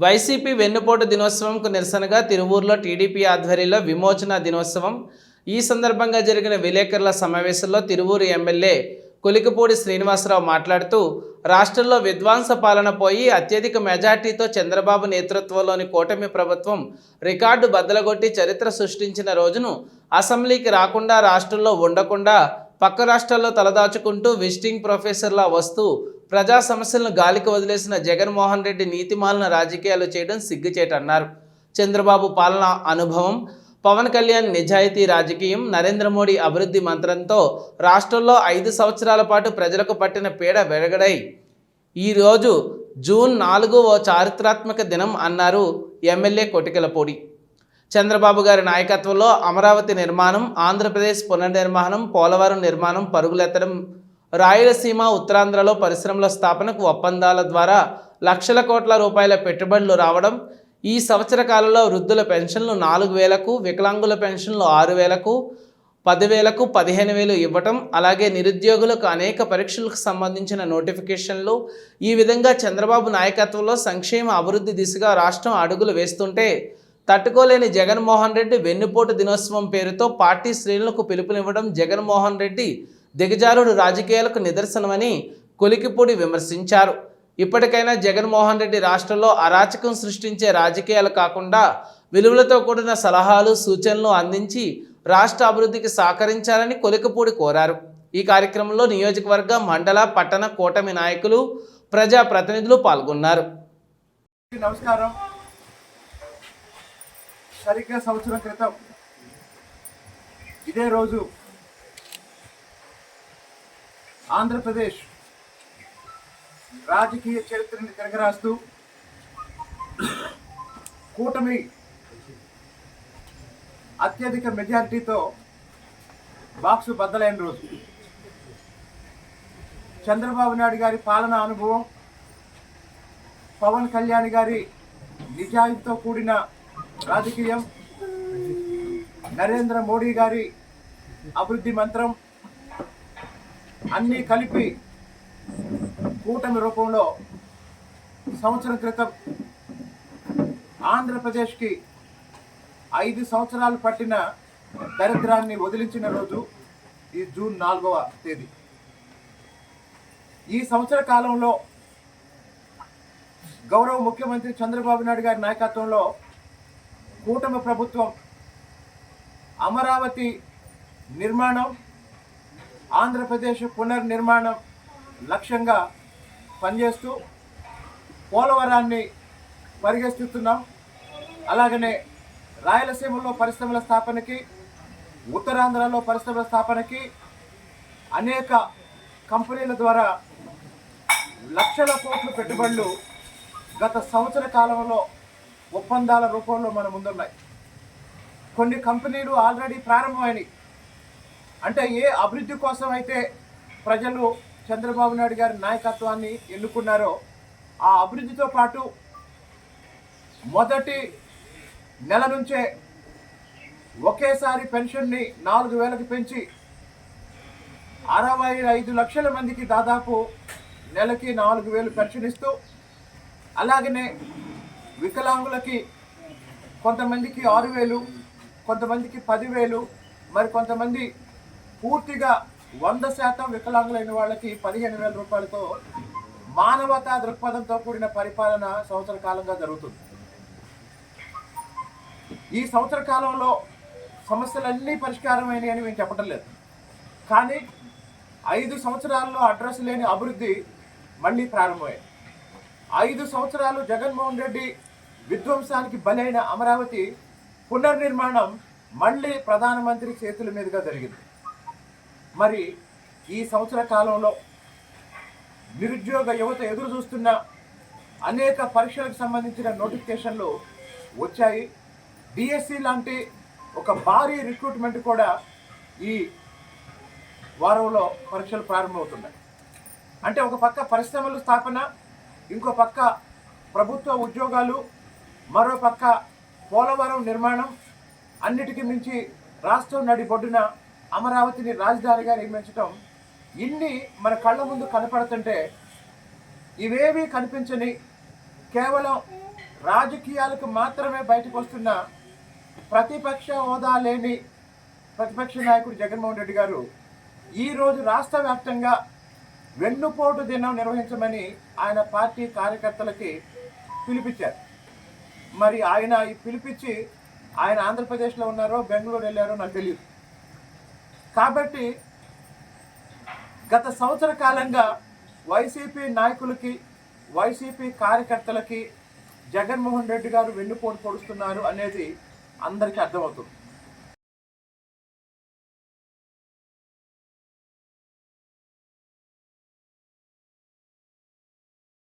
YCP వెన్నుపోటు దినోత్సవంకు నిరసనగా తిరువూరులో TDP ఆధ్వర్యంలో విమోచన దినోత్సవం. ఈ సందర్భంగా జరిగిన విలేకరుల సమావేశంలో తిరువూరు ఎమ్మెల్యే కొలికపూడి శ్రీనివాసరావు మాట్లాడుతూ రాష్ట్రంలో విధ్వంస పాలన పోయి అత్యధిక మెజార్టీతో చంద్రబాబు నేతృత్వంలోని కూటమి ప్రభుత్వం రికార్డు బద్దలగొట్టి చరిత్ర సృష్టించిన రోజును అసెంబ్లీకి రాకుండా రాష్ట్రంలో ఉండకుండా పక్క రాష్ట్రాల్లో తలదాచుకుంటూ విజిటింగ్ ప్రొఫెసర్లా వస్తూ ప్రజా సమస్యలను గాలికి వదిలేసిన జగన్మోహన్ రెడ్డి నీతిమాలిన రాజకీయాలు చేయడం సిగ్గుచేటన్నారు చంద్రబాబు పాలన అనుభవం పవన్ కళ్యాణ్ నిజాయితీ రాజకీయం నరేంద్ర మోడీ అభివృద్ధి మంత్రంతో రాష్ట్రంలో ఐదు సంవత్సరాల పాటు ప్రజలకు పట్టిన పీడ వెరగడై ఈరోజు జూన్ నాలుగు ఓ చారిత్రాత్మక దినం అన్నారు ఎమ్మెల్యే కొటికలపూడి చంద్రబాబు గారి నాయకత్వంలో అమరావతి నిర్మాణం ఆంధ్రప్రదేశ్ పునర్నిర్మాణం పోలవరం నిర్మాణం పరుగులెత్తడం రాయలసీమ ఉత్తరాంధ్రలో పరిశ్రమల స్థాపనకు ఒప్పందాల ద్వారా లక్షల కోట్ల రూపాయల పెట్టుబడులు రావడం ఈ సంవత్సర కాలంలో వృద్ధుల పెన్షన్లు నాలుగు వేలకు వికలాంగుల పెన్షన్లు ఆరు వేలకు పదివేలకు పదిహేను వేలు ఇవ్వటం అలాగే నిరుద్యోగులకు అనేక పరీక్షలకు సంబంధించిన నోటిఫికేషన్లు. ఈ విధంగా చంద్రబాబు నాయకత్వంలో సంక్షేమ అభివృద్ధి దిశగా రాష్ట్రం అడుగులు వేస్తుంటే తట్టుకోలేని జగన్మోహన్ రెడ్డి వెన్నుపోటు దినోత్సవం పేరుతో పార్టీ శ్రేణులకు పిలుపునివ్వడం జగన్మోహన్ రెడ్డి దిగజారుడు రాజకీయాలకు నిదర్శనమని కొలికిపూడి విమర్శించారు. ఇప్పటికైనా జగన్మోహన్ రెడ్డి రాష్ట్రంలో అరాచకం సృష్టించే రాజకీయాలు కాకుండా విలువలతో కూడిన సలహాలు సూచనలు అందించి రాష్ట్ర అభివృద్ధికి సహకరించాలని కొలికపూడి కోరారు. ఈ కార్యక్రమంలో నియోజకవర్గ మండల పట్టణ కూటమి నాయకులు ప్రజా ప్రతినిధులు పాల్గొన్నారు. నమస్కారం. సరిగ్గా సంవత్సరం క్రితం ఇదే రోజు ఆంధ్రప్రదేశ్ రాజకీయ చరిత్రని తిరగరాస్తూ కూటమి అత్యధిక మెజారిటీతో బాక్సు బద్దలైన రోజు. చంద్రబాబు నాయుడు గారి పాలన అనుభవం పవన్ కళ్యాణ్ గారి నిజాయితీతో కూడిన రాజకీయం నరేంద్ర మోడీ గారి అభివృద్ధి మంత్రం అన్నీ కలిపి కూటమి రూపంలో సంవత్సరం క్రితం ఆంధ్రప్రదేశ్కి ఐదు సంవత్సరాలు పట్టిన దరిద్రాన్ని వదిలించిన రోజు ఈ జూన్ నాలుగవ తేదీ. ఈ సంవత్సర కాలంలో గౌరవ ముఖ్యమంత్రి చంద్రబాబు నాయుడు గారి నాయకత్వంలో కూటమి ప్రభుత్వం అమరావతి నిర్మాణం ఆంధ్రప్రదేశ్ పునర్నిర్మాణం లక్ష్యంగా పనిచేస్తూ పోలవరాన్ని పరిగెత్తుతున్నాం. అలాగనే రాయలసీమలో పరిశ్రమల స్థాపనకి ఉత్తరాంధ్రలో పరిశ్రమల స్థాపనకి అనేక కంపెనీల ద్వారా లక్షల కోట్ల పెట్టుబడులు గత సంవత్సర కాలంలో ఒప్పందాల రూపంలో మన ముందున్నాయి. కొన్ని కంపెనీలు ఆల్రెడీ ప్రారంభమైనవి అంటే ఏ అభివృద్ధి కోసం అయితే ప్రజలు చంద్రబాబు నాయుడు గారి నాయకత్వాన్ని ఎన్నుకున్నారో ఆ అభివృద్ధితో పాటు మొదటి నెల నుంచే ఒకేసారి పెన్షన్ని నాలుగు వేలకు పెంచి అరవై ఐదు లక్షల మందికి దాదాపు నెలకి నాలుగు వేలు పెన్షన్ ఇస్తూ అలాగనే వికలాంగులకి కొంతమందికి ఆరు వేలు కొంతమందికి పదివేలు మరి కొంతమంది పూర్తిగా వంద శాతం వికలాంగులైన వాళ్ళకి పదిహేను వేల రూపాయలతో మానవతా దృక్పథంతో కూడిన పరిపాలన సంవత్సర కాలంగా జరుగుతుంది. ఈ సంవత్సర కాలంలో సమస్యలన్నీ పరిష్కారమైనవి అని మేము చెప్పడం లేదు. కానీ ఐదు సంవత్సరాల్లో అడ్రస్ లేని అభివృద్ధి మళ్ళీ ప్రారంభమైంది. ఐదు సంవత్సరాలు జగన్మోహన్ రెడ్డి విధ్వంసానికి బలైన అమరావతి పునర్నిర్మాణం మళ్ళీ ప్రధానమంత్రి చేతుల మీదుగా జరిగింది. మరి ఈ సంవత్సర కాలంలో నిరుద్యోగ యువత ఎదురు చూస్తున్న అనేక పరీక్షలకు సంబంధించిన నోటిఫికేషన్లు వచ్చాయి. డిఎస్సి లాంటి ఒక భారీ రిక్రూట్మెంట్ కూడా ఈ వారంలో పరీక్షలు ప్రారంభమవుతున్నాయి. అంటే ఒక పక్క పరిశ్రమల స్థాపన ఇంకో పక్క ప్రభుత్వ ఉద్యోగాలు మరో పక్క పోలవరం నిర్మాణం అన్నిటికీ మించి రాష్ట్రం నడిబొడ్డున అమరావతిని రాజధానిగా నిర్మించడం ఇన్ని మన కళ్ళ ముందు కనపడుతుంటే ఇవేమీ కనిపించని కేవలం రాజకీయాలకు మాత్రమే బయటకు వస్తున్న ప్రతిపక్ష హోదా లేని ప్రతిపక్ష నాయకుడు జగన్మోహన్ రెడ్డి గారు ఈరోజు రాష్ట్ర వ్యాప్తంగా వెన్నుపోటు దినం నిర్వహించమని ఆయన పార్టీ కార్యకర్తలకి పిలిపించారు. మరి ఆయన ఈ పిలిపించి ఆయన ఆంధ్రప్రదేశ్లో ఉన్నారో బెంగళూరు వెళ్ళారో నాకు తెలియదు. కాబట్టి గత సంవత్సర కాలంగా వైసీపీ నాయకులకి వైసీపీ కార్యకర్తలకి జగన్మోహన్ రెడ్డి గారు వెన్నుపోటు పొడుస్తున్నారు అనేది అందరికీ అర్థమవుతుంది.